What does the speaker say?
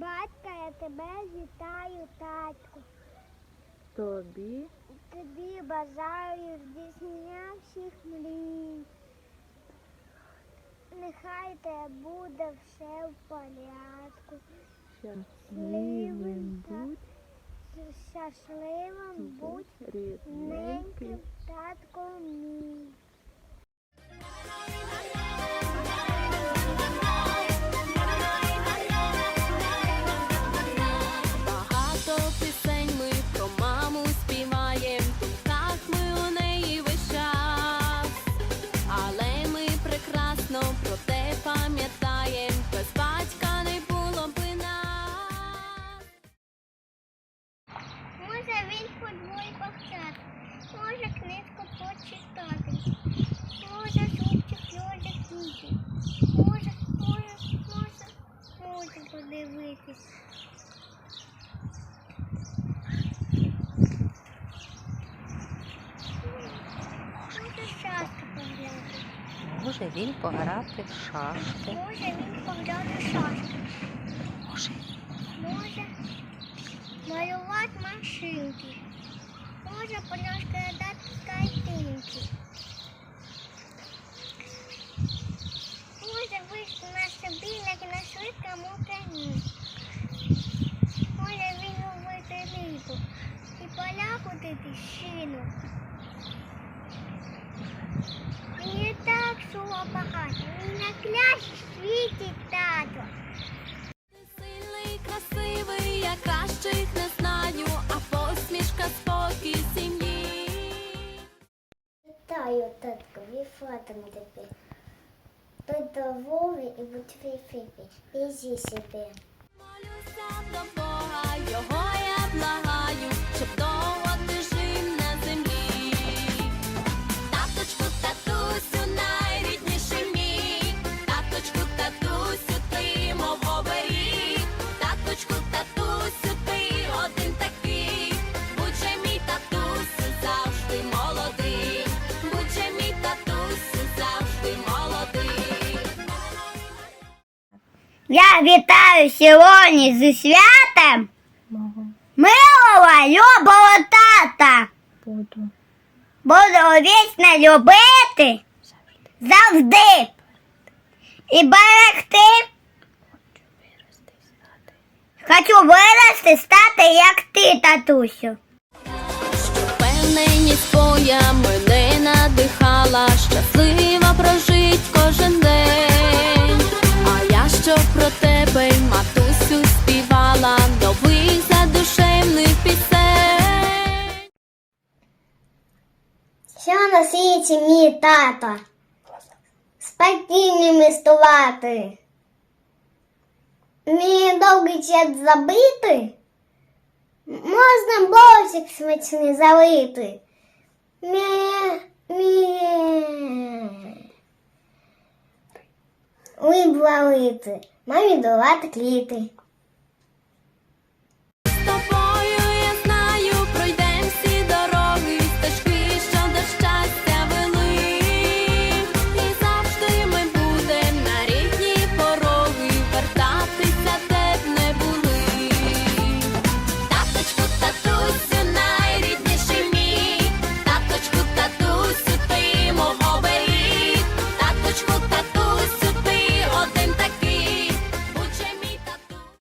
Батька, я тебе вітаю, татку. Тобі Тобі бажаю здійснення всіх мрій. Нехай тебе буде все в порядку. щасливим Щасливим будь, Щасливим будь рідненьким. неньким татком футбол може книжку почитати, може зубчик льожик кіти, може, може, може, може подивитись. Може шашки погляти, Може він пограти в шашки. може він погляти шашки, Може, може малювати машинки, може понаскладати картинки. Може вийти на собільник на швидкому коні. Може ловити рибу і полякутити шину. І так шума багато, і на пляжі світить тато. Сильний, красивий, я кращих Вітаю, татко, віфатом тебе. Будь доволі і будь фіфі, візі себе. Молюся до Бога, його я благаю, Я вітаю сьогодні зі святом милого любого тата. Буду Буду вічно любити завжди і берегти. Хочу вирости, стати як ти, татусю. Впевненість твоя мене надихала, щаслива прожить кожен день. Що про тебе, й матусю, співала нових задушевних пісень. Що на світі мій тато? Спокійним істувати. Мій довгий час забити. Можна борщик смачний залити. Мє, блалити, мамі долати кліти.